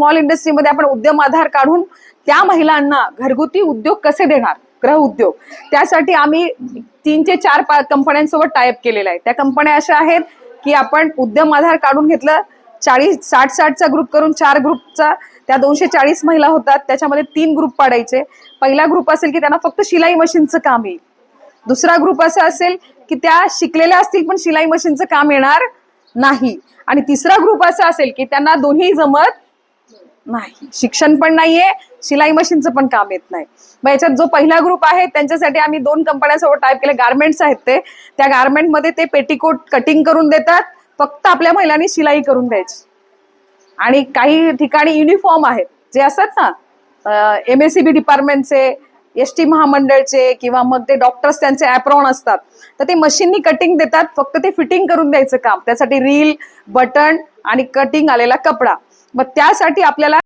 Small इंडस्ट्रीमध्ये आपण उद्यम आधार काढून त्या महिलांना घरगुती उद्योग कसे देणार? ग्रह उद्योग. त्यासाठी आम्ही तीन ते चार कंपन्यांसोबत टायअप केलेला आहे. त्या कंपन्या अशा आहेत की आपण उद्यम आधार काढून घेतलं चाळीस साठ साठचा ग्रुप करून चार ग्रुपचा त्या दोनशे चाळीस महिला होतात त्याच्यामध्ये तीन ग्रुप पाडायचे. पहिला ग्रुप असेल की त्यांना फक्त शिलाई मशीनचं काम येईल. दुसरा ग्रुप असा असेल की त्या शिकलेल्या असतील पण शिलाई मशीनचं काम येणार नाही. आणि तिसरा ग्रुप असा असेल की त्यांना दोन्ही जमत नाही. शिक्षण पण नाहीये शिलाई मशीनचं पण काम येत नाही. मग याच्यात जो पहिला ग्रुप आहे त्यांच्यासाठी आम्ही दोन कंपन्यांसोबत टाईप केले. गारमेंट्स आहेत ते. त्या गारमेंटमध्ये ते पेटीकोट कटिंग करून देतात. फक्त आपल्या महिलांनी शिलाई करून द्यायची. आणि काही ठिकाणी युनिफॉर्म आहेत. जे असतात ना एम एस सी बी डिपार्टमेंटचे एस टी महामंडळचे किंवा मग ते डॉक्टर्स त्यांचे ॲप्रॉन असतात. तर ते मशीननी कटिंग देतात. फक्त ते फिटिंग करून द्यायचं काम. त्यासाठी रील बटन आणि कटिंग आलेला कपडा. मग त्यासाठी आपल्याला